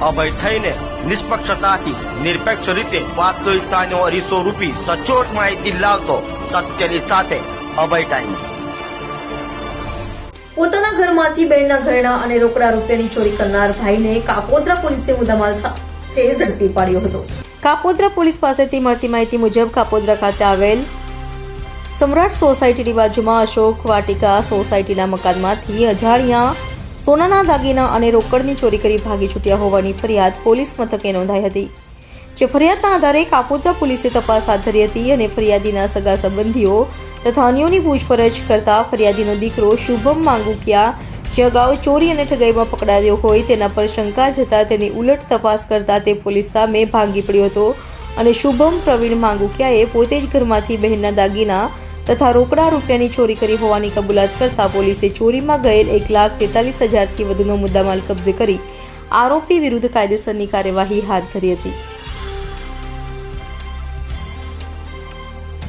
અભય થઈને નિષ્પક્ષતાથી, નિરપેક્ષ રીતે વાસ્તવિકતાનો અરીસો રૂપી સચોટ માહિતી લાવતો સત્યની સાથે અભય ટાઈમ્સ પોતાના ઘરમાંથી બહેનના ઘરેણા અને રોકડા રૂપિયાની ચોરી કરનાર ભાઈને કાપોદ્રા પોલીસે મુદ્દામાલ સાથે ઝડપી પાડ્યો હતો. કાપોદ્રા પોલીસ પાસેથી મળતી માહિતી મુજબ કાપોદ્રા ખાતે આવેલ સમ્રાટ સોસાયટીની બાજુમાં અશોક વાટિકા સોસાયટીના મકાનમાંથી અજાણ્યા સોનાના દાગીના અને રોકડની ચોરી કરી ભાગી છૂટ્યા હોવાની ફરિયાદ પોલીસ મથકે નોંધાઈ હતી, જે ફરિયાદના આધારે કાપોદ્રા પોલીસે તપાસ હાથ ધરી હતી અને ફરિયાદીના સગા સંબંધીઓ તથા અન્યોની પૂછપરછ કરતા ફરિયાદીનો દીકરો શુભમ માંગુકિયા, જે અગાઉ ચોરી અને ઠગાઈમાં પકડાયો હોય તેના પર શંકા જતા તેની ઉલટ તપાસ કરતા તે પોલીસ સામે ભાંગી પડ્યો હતો અને શુભમ પ્રવીણ માંગુકિયાએ પોતે જ ઘરમાંથી બહેનના દાગીના તથા રોકડા રૂપિયાની ચોરી કરી હોવાની કબૂલાત કરતા પોલીસે ચોરીમાં ગયેલ એક લાખ તેતાલીસ હજારથી વધુનો મુદ્દામાલ કબજે કરી આરોપી વિરુદ્ધ કાયદેસરની કાર્યવાહી હાથ ધરી હતી.